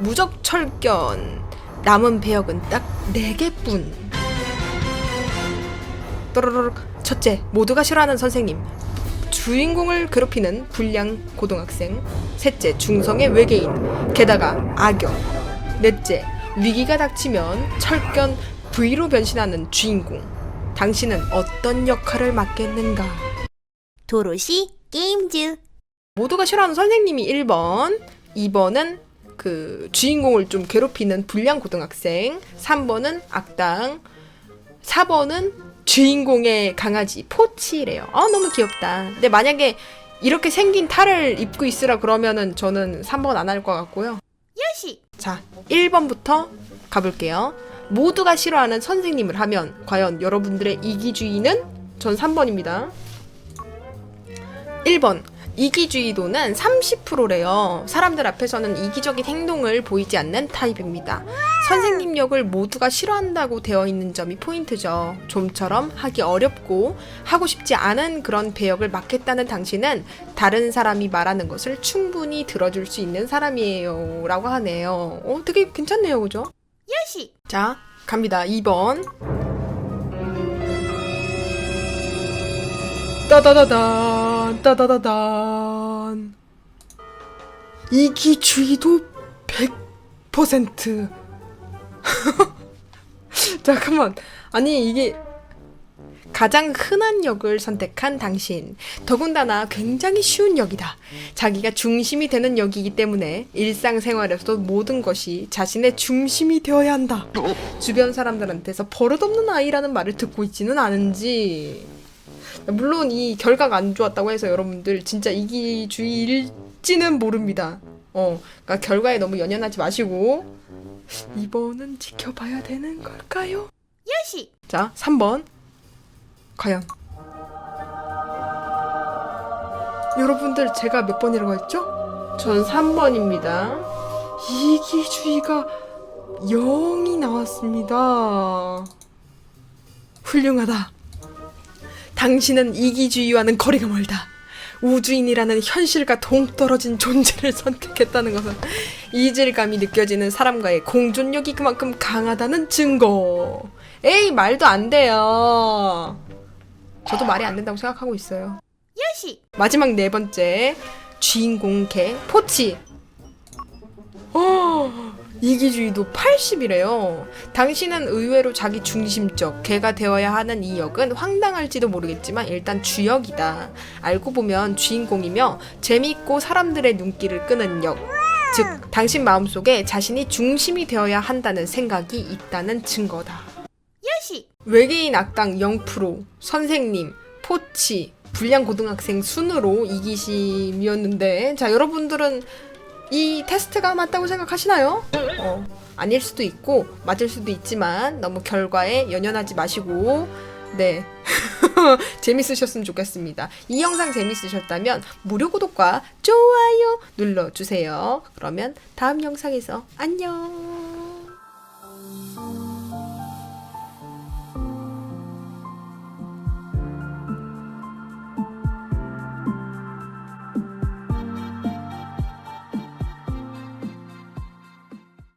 무적철견 남은 배역은 딱 4개뿐. 또르르륵 첫째 모두가 싫어하는 선생님. 주인공을 괴롭히는 불량 고등학생. 셋째 중성의 외계인. 게다가 악역. 넷째 위기가 닥치면 철견 V로 변신하는 주인공. 당신은 어떤 역할을 맡겠는가? 도로시 게임즈. 모두가 싫어하는 선생님이 1번, 2번은 그 주인공을 좀 괴롭히는 불량 고등학생, 3번은 악당, 4번은 주인공의 강아지 포치래요. 아 너무 귀엽다. 근데 만약에 이렇게 생긴 탈을 입고 있으라 그러면은 저는 3번 안 할 것 같고요. 요시 자, 1번부터 가볼게요. 모두가 싫어하는 선생님을 하면 과연 여러분들의 이기주의는 전 3번입니다. 1번. 이기주의도는 30%래요. 사람들 앞에서는 이기적인 행동을 보이지 않는 타입입니다. 선생님 역을 모두가 싫어한다고 되어 있는 점이 포인트죠. 좀처럼 하기 어렵고 하고 싶지 않은 그런 배역을 맡겠다는 당신은 다른 사람이 말하는 것을 충분히 들어줄 수 있는 사람이에요. 라고 하네요. 어, 되게 괜찮네요. 그죠? 요시 자, 갑니다. 2번. 따다다 단, 따다다단. 이기주의도 100%. 잠깐만. 아니, 이게 가장 흔한 역을 선택한 당신. 더군다나 굉장히 쉬운 역이다. 자기가 중심이 되는 역이기 때문에 일상생활에서도 모든 것이 자신의 중심이 되어야 한다. 주변 사람들한테서 버릇없는 아이라는 말을 듣고 있지는 않은지. 물론 이 결과가 안 좋았다고 해서 여러분들 진짜 이기주의일지는 모릅니다. 어, 그러니까 결과에 너무 연연하지 마시고 이번은 지켜봐야 되는 걸까요? 요시 자, 3번. 과연. 여러분들, 제가 몇 번이라고 했죠? 전 3번입니다. 이기주의가 0이 나왔습니다. 훌륭하다. 당신은 이기주의와는 거리가 멀다. 우주인이라는 현실과 동떨어진 존재를 선택했다는 것은 이질감이 느껴지는 사람과의 공존력이 그만큼 강하다는 증거. 에이, 말도 안 돼요. 저도 말이 안 된다고 생각하고 있어요. 요시 마지막 네 번째 주인공 개 포치. 어, 이기주의도 80이래요. 당신은 의외로 자기 중심적 개가 되어야 하는 이 역은 황당할지도 모르겠지만 일단 주역이다. 알고 보면 주인공이며 재미있고 사람들의 눈길을 끄는 역. 즉, 당신 마음속에 자신이 중심이 되어야 한다는 생각이 있다는 증거다. 요시 외계인 악당 0%, 선생님, 포치, 불량 고등학생 순으로 이기심이었는데, 자, 여러분들은 이 테스트가 맞다고 생각하시나요? 어, 아닐 수도 있고, 맞을 수도 있지만, 너무 결과에 연연하지 마시고, 네. 재밌으셨으면 좋겠습니다. 이 영상 재밌으셨다면, 무료 구독과 좋아요 눌러주세요. 그러면 다음 영상에서 안녕!